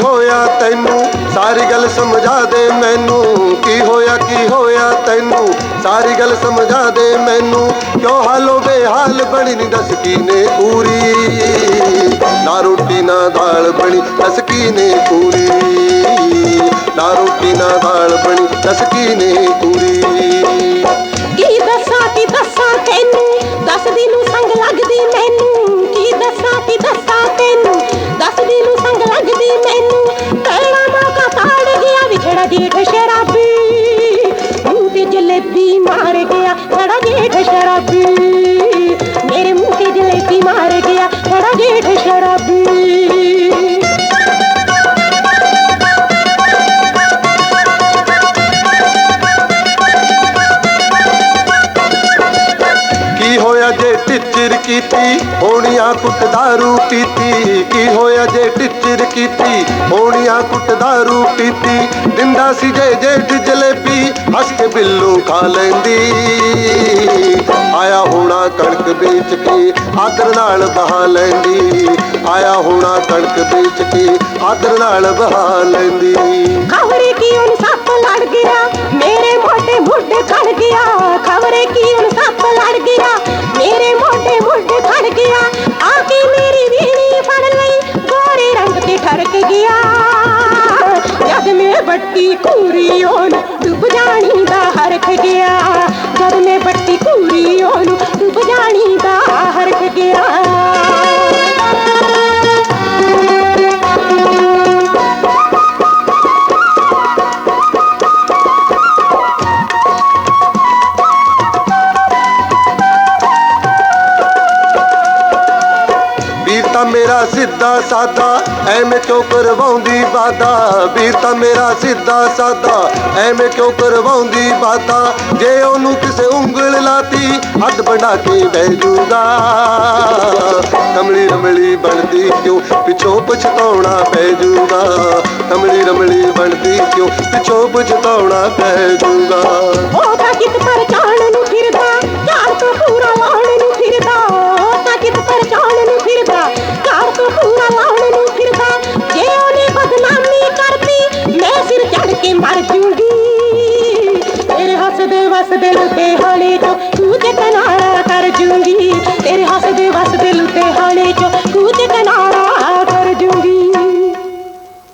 ਹੋਇਆ ਤੈਨੂੰ? ਸਾਰੀ ਗੱਲ ਸਮਝਾ ਦੇ ਮੈਨੂੰ। ਕੀ ਹੋਇਆ ਕੀ ਹੋਇਆ ਤੈਨੂੰ? ਸਾਰੀ ਗੱਲ ਸਮਝਾ ਦੇ ਮੈਨੂੰ। ਕਿਉਂ ਹਾਲੋ ਬੇਹਾਲ ਬਣੀ ਨੀ ਦੱਸ ਕੀ ਨੇ ਪੂਰੀ? ਨਾ ਰੋਟੀ, ਨਾ ਦਾਲ ਬਣੀ ਦੱਸ ਕੀ ਨੇ ਪੂਰੀ। ਨਾ ਰੋਟੀ, ਨਾ ਦਾਲ ਬਣੀ ਦੱਸ ਕੀ ਨੇ ਪੂਰੀ। ਹੋਣੀਆਂ ਕੁੱਟ ਦਾਰੂ ਪੀਤੀ ਕੀ ਹੋਇਆ ਜੇ ਟਿੱਚਰ ਕੀਤੀ? ਹੋਣੀਆਂ ਕੁੱਟ ਦਾਰੂ ਪੀਤੀ ਦਿੰਦਾ ਸੀ ਜੇ ਜੇਠ ਜਲੇਬੀ, ਹੱਸ ਕੇ ਬਿੱਲੂ ਖਾ ਲੈਂਦੀ। ਆਇਆ ਹੋਣਾ ਕਣਕ ਵੇਚ ਕੇ, ਆਦਰ ਨਾਲ ਬਹਾ ਲੈਂਦੀ। ਆਇਆ ਹੋਣਾ ਕਣਕ ਵੇਚ ਕੇ, ਆਦਰ ਨਾਲ ਬਹਾ ਲੈਂਦੀ। ਖਬਰੇ ਕੀ ਉਹਨੂੰ ਰੰਗ ਤੇ ਠਰਕ ਗਿਆ। ਜਦ ਮੈਂ ਬੱਟੀ ਕੂਰੀ ਉਹਨੂੰ ਡੁੱਬ ਜਾਣੀ ਦਾ ਹਰਖ ਗਿਆ। ਜਦ ਤਾਂ ਮੇਰਾ ਸਿੱਧਾ ਸਾਦਾ ਐਵੇਂ ਕਿਉਂ ਕਰਵਾਉਂਦੀ ਵਾਦਾ ਵੀਰ ਤਾਂ ਮੇਰਾ ਸਿੱਧਾ ਸਾਦਾ ਐਵੇਂ ਕਿਉਂ ਕਰਵਾਉਂਦੀ ਵਾਦਾ ਜੇ ਉਹਨੂੰ ਕਿਸੇ ਉਂਗਲ ਲਾਤੀ ਹੱਥ ਬਣਾ ਕੇ ਬਹਿ ਜੂਗਾ ਕਮਲੀ ਰਮਲੀ ਬਣਦੀ ਕਿਉਂ ਪਿੱਛੋਂ ਪਛਤਾਉਣਾ ਪੈ ਜੂਗਾ ਕਮਲੀ ਰਮਲੀ ਬਣਦੀ ਕਿਉਂ ਪਿੱਛੋਂ ਪਛਤਾਉਣਾ ਪੈ ਜੂਗਾ ਉਹ ਤਾਂ ਕਿਤ ਪਰ ਹੱਸਦੇ ਵਸਦੇ ਲੁੱਟੇ ਹਾਲੇ ਤੋਂ ਤੂੰ ਜਤਨਾਰਾ ਕਰ ਜੂੰਗੀ ਤੇਰੇ ਹੱਸਦੇ ਵਸਦੇ ਲੁੱਟੇ